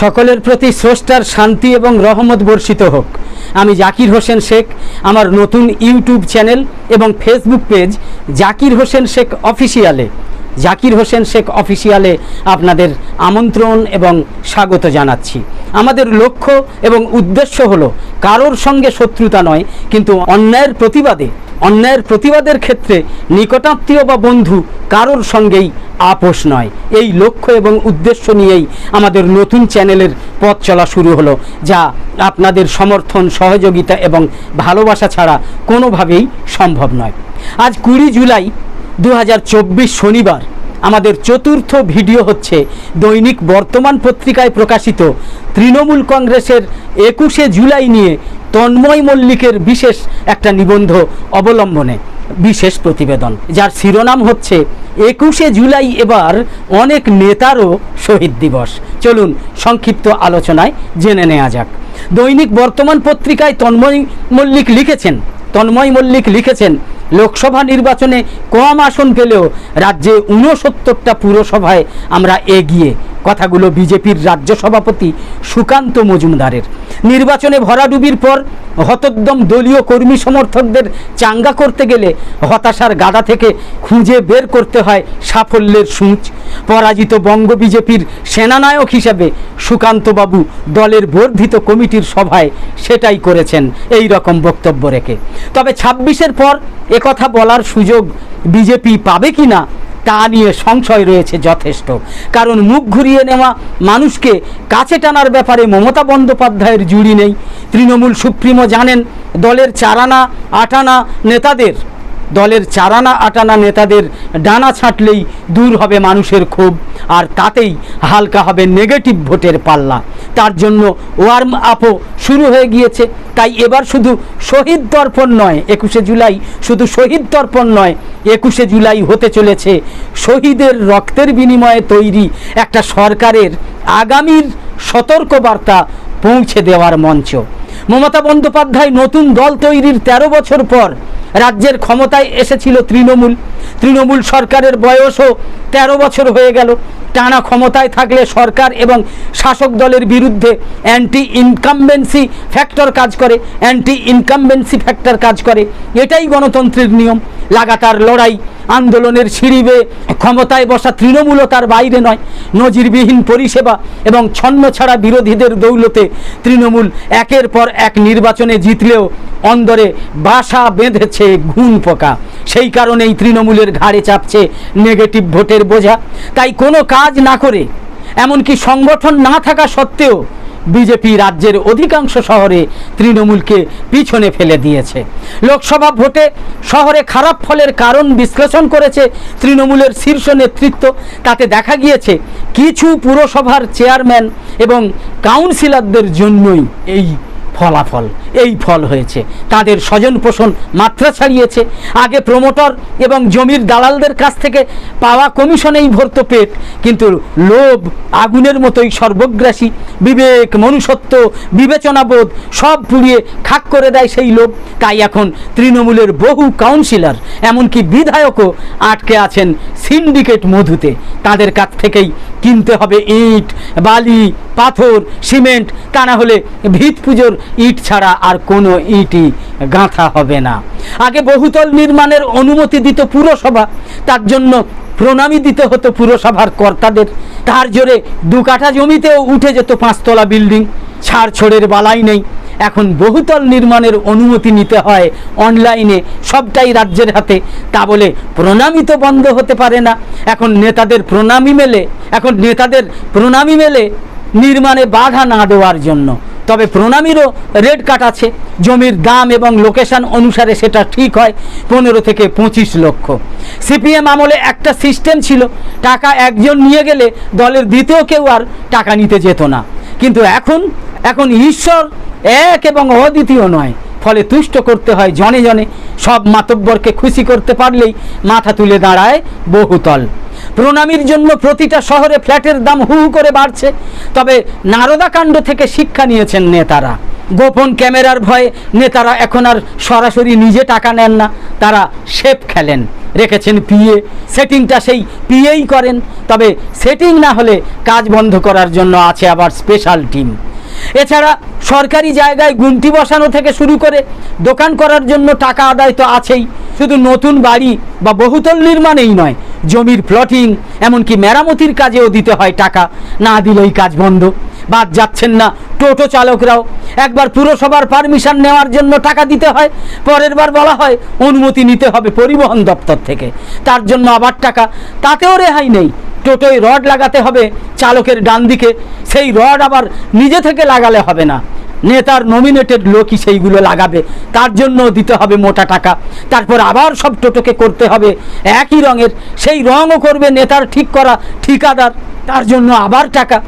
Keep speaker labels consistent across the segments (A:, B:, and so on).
A: সকলের প্রতি স্রষ্টার শান্তি এবং রহমত বর্ষিত হোক। আমি জাকির হোসেন শেখ, আমার নতুন ইউটিউব চ্যানেল এবং ফেসবুক পেজ জাকির হোসেন শেখ অফিসিয়ালে। জাকির হোসেন শেখ অফিসিয়ালে আপনাদের আমন্ত্রণ এবং স্বাগত জানাচ্ছি। আমাদের লক্ষ্য এবং উদ্দেশ্য হলো কারোর সঙ্গে শত্রুতা নয়, কিন্তু অন্যায়ের প্রতিবাদে, অন্যায়ের প্রতিবাদের ক্ষেত্রে নিকটাত্মীয় বা বন্ধু কারোর সঙ্গেই আপোষ নয়। এই লক্ষ্য এবং উদ্দেশ্য নিয়েই আমাদের নতুন চ্যানেলের পথ চলা শুরু হলো, যা আপনাদের সমর্থন, সহযোগিতা এবং ভালোবাসা ছাড়া কোনোভাবেই সম্ভব নয়। আজ কুড়ি জুলাই দু হাজার চব্বিশ শনিবার আমাদের চতুর্থ ভিডিও হচ্ছে দৈনিক বর্তমান পত্রিকায় প্রকাশিত তৃণমূল কংগ্রেসের একুশে জুলাই নিয়ে তন্ময় মল্লিকের বিশেষ একটা নিবন্ধ অবলম্বনে বিশেষ প্রতিবেদন, যার শিরোনাম হচ্ছে একুশে জুলাই এবার অনেক নেতারও শহীদ দিবস। চলুন সংক্ষিপ্ত আলোচনায় জেনে নেওয়া যাক। দৈনিক বর্তমান পত্রিকায় তন্ময় মল্লিক লিখেছেন, তন্ময় মল্লিক লিখেছেন লোকসভা নির্বাচনে কম আসন পেলেও রাজ্যে ঊনসত্তরটা পুরসভায় আমরা এগিয়ে কথাগুলো বিজেপির রাজ্য সভাপতি সুকান্ত মজুমদারের। নির্বাচনে ভরাডুবির পর হতোদ্যম দলীয় কর্মী সমর্থকদের চাঙ্গা করতে গেলে হতাশার গাদা থেকে খুঁজে বের করতে হয় সাফল্যের সূচ। পরাজিত বঙ্গ বিজেপির সেনানায়ক হিসেবে সুকান্তবাবু দলের বর্ধিত কমিটির সভায় সেটাই করেছেন এই রকম বক্তব্য রেখে। তবে ছাব্বিশের পর একথা বলার সুযোগ বিজেপি পাবে কি না তা নিয়ে সংশয় রয়েছে যথেষ্ট। কারণ মুখ ঘুরিয়ে নেওয়া মানুষকে কাছে টানার ব্যাপারে মমতা বন্দ্যোপাধ্যায়ের জুড়ি নেই। তৃণমূল সুপ্রিমো জানেন, দলের চারানা আটানা নেতাদের, দলের চারানা আটানা নেতাদের ডানা ছাঁটলেই দূর হবে মানুষের ক্ষোভ, আর তাতেই হালকা হবে নেগেটিভ ভোটের পাল্লা। তার জন্য ওয়ার্ম আপও শুরু হয়ে গিয়েছে। তাই এবার শুধু শহীদ দর্পণ নয়, একুশে জুলাই শুধু শহীদ দর্পণ নয় একুশে জুলাই হতে চলেছে। শহীদের রক্তের বিনিময়ে তৈরি একটা সরকারের আগামীর সতর্কবার্তা পৌঁছে দেওয়ার মঞ্চ। মমতা বন্দ্যোপাধ্যায় নতুন দল তৈরির ১৩ বছর পর রাজ্যের ক্ষমতায় এসেছিল তৃণমূল। তৃণমূল সরকারের বয়সও ১৩ বছর হয়ে গেল। টানা ক্ষমতায় থাকলে সরকার এবং শাসক দলের বিরুদ্ধে অ্যান্টি ইনকামবেন্সি ফ্যাক্টর কাজ করে। অ্যান্টি ইনকামবেন্সি ফ্যাক্টর কাজ করে। এটাই গণতন্ত্রের নিয়ম। লাগাতার লড়াই, আন্দোলনের সিঁড়ি বেয়ে ক্ষমতায় বসা তৃণমূলও তার বাইরে নয়। নজিরবিহীন পরিষেবা এবং ছন্ন ছাড়া বিরোধীদের দৌলতে তৃণমূল একের পর এক নির্বাচনে জিতলেও অন্দরে বাসা বেঁধেছে ঘুণ পোকা। সেই কারণেই তৃণমূলের ঘাড়ে চাপছে নেগেটিভ ভোটের বোঝা। তাই কোনো কাজ না করে, এমনকি সংগঠন না থাকা সত্ত্বেও বিজেপি রাজ্যের অধিকাংশ শহরে তৃণমূলকে পিছনে ফেলে দিয়েছে। লোকসভা ভোটে শহরে খারাপ ফলের কারণ বিশ্লেষণ করেছে তৃণমূলের শীর্ষ নেতৃত্ব। তাতে দেখা গিয়েছে, কিছু পুরসভার চেয়ারম্যান এবং কাউন্সিলরদের জন্যই এই ফলাফল, এই ফল হয়েছে। তাদের স্বজন পোষণ মাত্রা ছাড়িয়েছে। আগে প্রমোটর এবং জমির দালালদের কাছ থেকে পাওয়া কমিশনেই ভরত পেট, কিন্তু লোভ আগুনের মতোই সর্বগ্রাসী। বিবেক, মনুষ্যত্ব, বিবেচনাবোধ সব পুড়িয়ে খাক করে দেয় সেই লোভ। তাই এখন তৃণমূলের বহু কাউন্সিলর এমনকি বিধায়কও আটকে আছেন সিন্ডিকেট মধুতে। তাদের কাছ থেকেই কিনতে হবে ইট, বালি, পাথর, সিমেন্ট। তা না হলে ভিত পুজোর ইট ছাড়া আর কোনো ইটই গাঁথা হবে না। আগে বহুতল নির্মাণের অনুমতি দিত পুরসভা। তার জন্য প্রণামী দিতে হতো পুরসভার কর্তাদের। তার জোরে দু কাঠা জমিতেও উঠে যেত পাঁচতলা বিল্ডিং। ছাড় ছোড়ের বালাই নেই। এখন বহুতল নির্মাণের অনুমতি নিতে হয়। অনলাইনে সবটাই রাজ্যের হাতে। তা বলে প্রণামী তো বন্ধ হতে পারে না। এখন নেতাদের প্রণামী মেলে। এখন নেতাদের প্রণামী মেলে নির্মাণে বাধা না দেওয়ার জন্য। তবে প্রণামীরও রেড কাট আছে। জমির দাম এবং লোকেশন অনুসারে সেটা ঠিক হয়। পনেরো থেকে পঁচিশ লক্ষ। সিপিএম আমলে একটা সিস্টেম ছিল। টাকা একজন নিয়ে গেলে দলের দ্বিতীয় কেউ আর টাকা নিতে যেত না। কিন্তু এখন এখন ঈশ্বর এক এবং অদ্বিতীয় নয়। ফলে তুষ্ট করতে হয় জনে জনে। সব মাতব্বরকে খুশি করতে পারলেই মাথা তুলে দাঁড়ায় বহুতল। প্রণামীর জন্য প্রতিটা শহরে ফ্ল্যাটের দাম হু করে বাড়ছে। তবে নারদাকাণ্ড থেকে শিক্ষা নিয়েছেন নেতারা। গোপন ক্যামেরার ভয়ে নেতারা এখন আর সরাসরি নিজে টাকা নেন না, তারা শেপ খেলেন। রেখেছেন পিএ। সেটিংটা সেই পিএই করেন। তবে সেটিং না হলে কাজ বন্ধ করার জন্য আছে আবার স্পেশাল টিম এছাড়া সরকারি জায়গায় গুমটি বসানো থেকে শুরু করে দোকান করার জন্য টাকা আদায় তো আছেই। শুধু নতুন বাড়ি বা বহুতল নির্মাণেই নয়, জমির প্লটিং এমনকি মেরামতির কাজেও দিতে হয় টাকা। না দিলেই কাজ বন্ধ। বাদ যাচ্ছেন না। টোটো চালকরাও। একবার পুরসভার পারমিশন নেওয়ার জন্য টাকা দিতে হয়, পরের বার বলা হয় অনুমতি নিতে হবে পরিবহন দপ্তর থেকে। তার জন্য আবার টাকা। তাতেও রেহাই নেই। টোটোয় রড লাগাতে হবে চালকের ডান দিকে। সেই রড আবার নিজে থেকে লাগালে হবে না। নেতার নমিনেটেড লোকই সেইগুলো লাগাবে। তার জন্য দিতে হবে মোটা টাকা। তারপর আবার সব টোটোকে করতে হবে একই রঙের। সেই রঙও করবে নেতার ঠিক করা ঠিকাদার। তার জন্য আবার টাকা।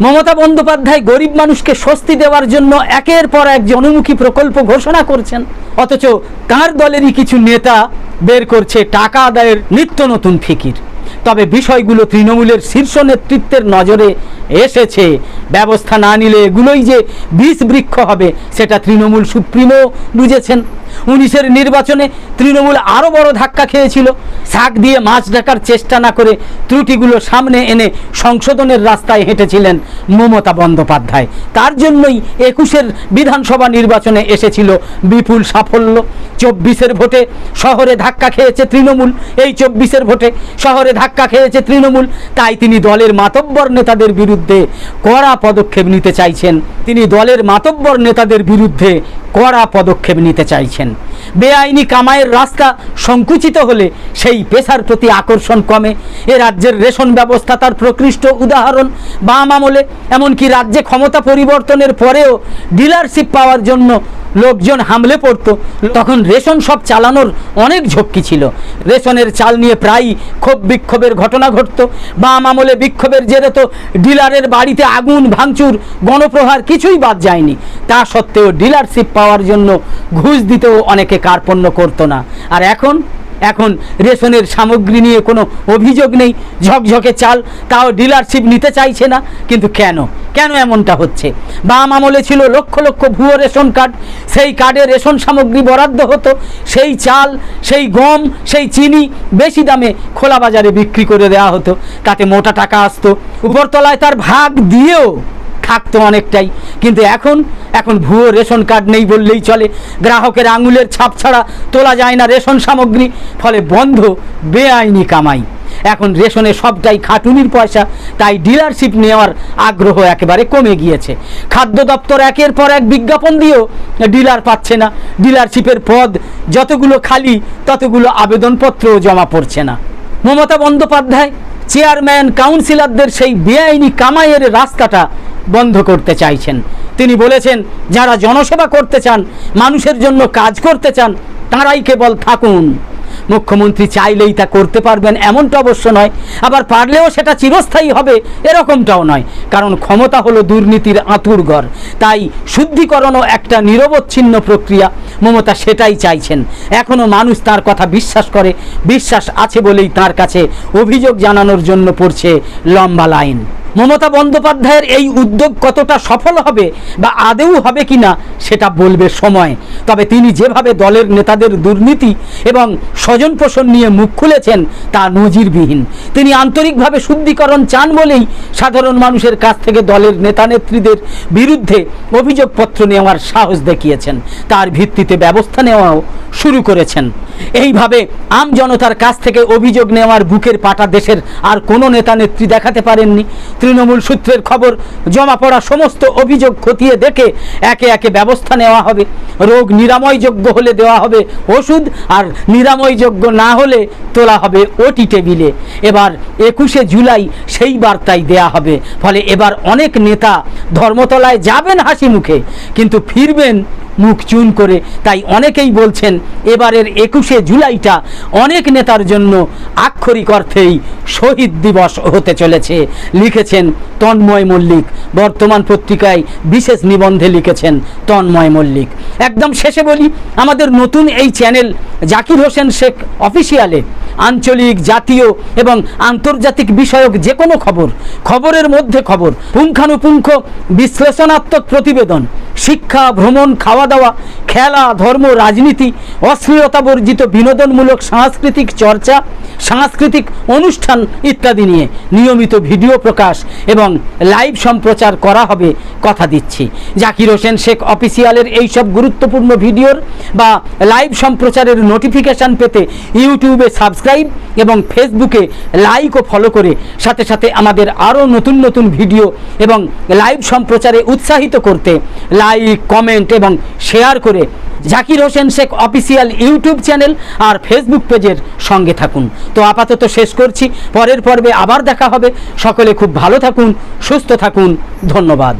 A: মমতা বন্দ্যোপাধ্যায় গরিব মানুষকে স্বস্তি দেওয়ার জন্য একের পর এক জনমুখী প্রকল্প ঘোষণা করছেন, অথচ তার দলেরই কিছু নেতা বের করছে টাকা আদায়ের নিত্য নতুন ফিকির। তবে বিষয়গুলো তৃণমূলের শীর্ষ নেতৃত্বের নজরে এসেছে। ব্যবস্থা না নিলে এগুলোই যে বিষ বৃক্ষ হবে, সেটা তৃণমূল সুপ্রিমো বুঝেছেন। উনিশের নির্বাচনে তৃণমূল আরও বড় ধাক্কা খেয়েছিল। শাক দিয়ে মাছ ঢাকার চেষ্টা না করে ত্রুটিগুলো সামনে এনে সংশোধনের রাস্তায় হেঁটেছিলেন মমতা বন্দ্যোপাধ্যায়। তার জন্যই একুশের বিধানসভা নির্বাচনে এসেছিল বিপুল সাফল্য। চব্বিশের ভোটে শহরে ধাক্কা খেয়েছে তৃণমূল। এই চব্বিশের ভোটে শহরে ধাক্কা খেয়েছে তৃণমূল। তাই তিনি দলের মাতব্বর নেতাদের বিরুদ্ধে কড়া পদক্ষেপ নিতে চাইছেন। তিনি দলের মাতব্বর নেতাদের বিরুদ্ধে কড়া পদক্ষেপ নিতে চাইছেন। বেআইনি কামাইয়ের রাস্তা সংকুচিত হলে সেই পেশার প্রতি আকর্ষণ কমে। এ রাজ্যের রেশন ব্যবস্থা তার প্রকৃষ্ট উদাহরণ। বাম আমলে এমনকি রাজ্যে ক্ষমতা পরিবর্তনের পরেও ডিলারশিপ পাওয়ার জন্য লোকজন হামলে পড়তো। তখন রেশন সব চালানোর অনেক ঝক্কি ছিল। রেশনের চাল নিয়ে প্রায়ই ক্ষোভ বিক্ষোভের ঘটনা ঘটতো। বাম আমলে বিক্ষোভের জেরে তো ডিলারের বাড়িতে আগুন, ভাঙচুর, গণপ্রহার কিছুই বাদ যায়নি। তা সত্ত্বেও ডিলারশিপ পাওয়ার জন্য ঘুষ দিতেও অনেকে কার্পণ্য করতো না। আর এখন এখন রেশনের সামগ্রী নিয়ে কোনো অভিযোগ নেই, ঝকঝকে চাল, তাও ডিলারশিপ নিতে চাইছে না। কিন্তু কেন? কেন এমনটা হচ্ছে? বাম আমলে ছিল লক্ষ লক্ষ ভুয়ো রেশন কার্ড, সেই কার্ডে রেশন সামগ্রী বরাদ্দ হতো। সেই চাল, সেই গম, সেই চিনি বেশি দামে খোলা বাজারে বিক্রি করে দেওয়া হতো। তাতে মোটা টাকা আসতো। উপরতলায় তার ভাগ দিয়েও থাকতো অনেকটাই। কিন্তু এখন এখন ভুয়ো রেশন কার্ড নেই বললেই চলে। গ্রাহকের আঙুলের ছাপ ছাড়া তোলা যায় না রেশন সামগ্রী, ফলে বন্ধ, বেআইনি কামাই। এখন রেশনে সবটাই খাটুনির পয়সা, তাই ডিলারশিপ নেওয়ার আগ্রহ একেবারে কমে গিয়েছে। খাদ্য দপ্তর একের পর এক বিজ্ঞাপন দিয়েও ডিলার পাচ্ছে না। ডিলারশিপের পদ যতগুলো খালি, ততগুলো আবেদনপত্রও জমা পড়ছে না। মমতা বন্দ্যোপাধ্যায়, চেয়ারম্যান, কাউন্সিলরদের সেই বেআইনি কামাইয়ের রাস্তাটা বন্ধ করতে চাইছেন। তিনি বলেছেন, যারা জনসেবা করতে চান, মানুষের জন্য কাজ করতে চান, তাঁরাই কেবল থাকুন। মুখ্যমন্ত্রী চাইলেই তা করতে পারবেন, এমনটা অবশ্য নয়। আবার পারলেও সেটা চিরস্থায়ী হবে, এরকমটাও নয়। কারণ ক্ষমতা হলো দুর্নীতির আঁতুড়ঘর তাই শুদ্ধিকরণও একটা নিরবচ্ছিন্ন প্রক্রিয়া। মমতা সেটাই চাইছেন। এখনও মানুষ তার কথা বিশ্বাস করে, বিশ্বাস আছে বলেই তার কাছে অভিযোগ জানানোর জন্য পড়ছে লম্বা লাইন। মমতা বন্দ্যোপাধ্যায়ের এই উদ্যোগ কতটা সফল হবে বা আদেও হবে কিনা সেটা বলবে সময়। তবে তিনি যেভাবে দলের নেতাদের দুর্নীতি এবং স্বজন পোষণ নিয়ে মুখ খুলেছেন, তা নজিরবিহীন। তিনি আন্তরিকভাবে শুদ্ধিকরণ চান বলেই সাধারণ মানুষের কাছ থেকে দলের নেতা নেত্রীদের বিরুদ্ধে অভিযোগপত্র নেওয়ার সাহস দেখিয়েছেন। তার ভিত্তিতে ব্যবস্থা নেওয়াও শুরু করেছেন। এইভাবে আম জনতার কাছ থেকে অভিযোগ নেওয়ার বুকের পাটা দেশের আর কোনো নেতা নেত্রী দেখাতে পারেননি। তৃণমূল সূত্রের খবর, জমা পড়া সমস্ত অভিযোগ খতিয়ে দেখে একে একে ব্যবস্থা নেওয়া হবে। রোগ নিরাময়যোগ্য হলে দেওয়া হবে ওষুধ আর নিরাময়যোগ্য না হলে তোলা হবে ওটি টেবিলে। এবার একুশে জুলাই সেই বার্তাই দেয়া হবে। ফলে এবার অনেক নেতা ধর্মতলায় যাবেন হাসি মুখে, কিন্তু ফিরবেন মুখ চুন করে, তাই অনেকেই বলছেন এবারের একুশে জুলাইটা অনেক নেতার জন্য আক্ষরিক অর্থেই শহীদ দিবস হতে চলেছে। লিখেছেন তন্ময় মল্লিক। বর্তমান পত্রিকায় বিশেষ নিবন্ধে লিখেছেন তন্ময় মল্লিক। একদম শেষে বলি, আমাদের নতুন এই চ্যানেল জাকির হোসেন শেখ অফিসিয়ালে আঞ্চলিক, জাতীয় এবং আন্তর্জাতিক বিষয়ক যে কোনো খবর, খবরের মধ্যে খবর, পুঙ্খানুপুঙ্খ বিশ্লেষণাত্মক প্রতিবেদন, শিক্ষা, ভ্রমণ খাওয়া দাওয়া খেলা, ধর্ম, রাজনীতি, অশ্লীলতা বর্জিত বিনোদনমূলক সাংস্কৃতিক চর্চা সাংস্কৃতিক অনুষ্ঠান ইত্যাদি নিয়ে নিয়মিত ভিডিও প্রকাশ এবং লাইভ সম্প্রচার করা হবে কথা দিচ্ছি। জাকির হোসেন শেখ অফিসিয়ালের এইসব গুরুত্বপূর্ণ ভিডিওর বা লাইভ সম্প্রচারের নোটিফিকেশান পেতে ইউটিউবে সাবস্ক্রাইব এবং ফেসবুকে লাইক ও ফলো করে সাথে সাথে আমাদের আরও নতুন নতুন ভিডিও এবং লাইভ সম্প্রচারে উৎসাহিত করতে লাইক, কমেন্ট এবং শেয়ার করে Zakir Hossain Sheikh official YouTube channel আর ফেসবুক পেজের সঙ্গে থাকুন। তো আপাতত শেষ করছি। পরের পর্বে আবার দেখা হবে। সকলে খুব ভালো থাকুন, সুস্থ থাকুন। ধন্যবাদ।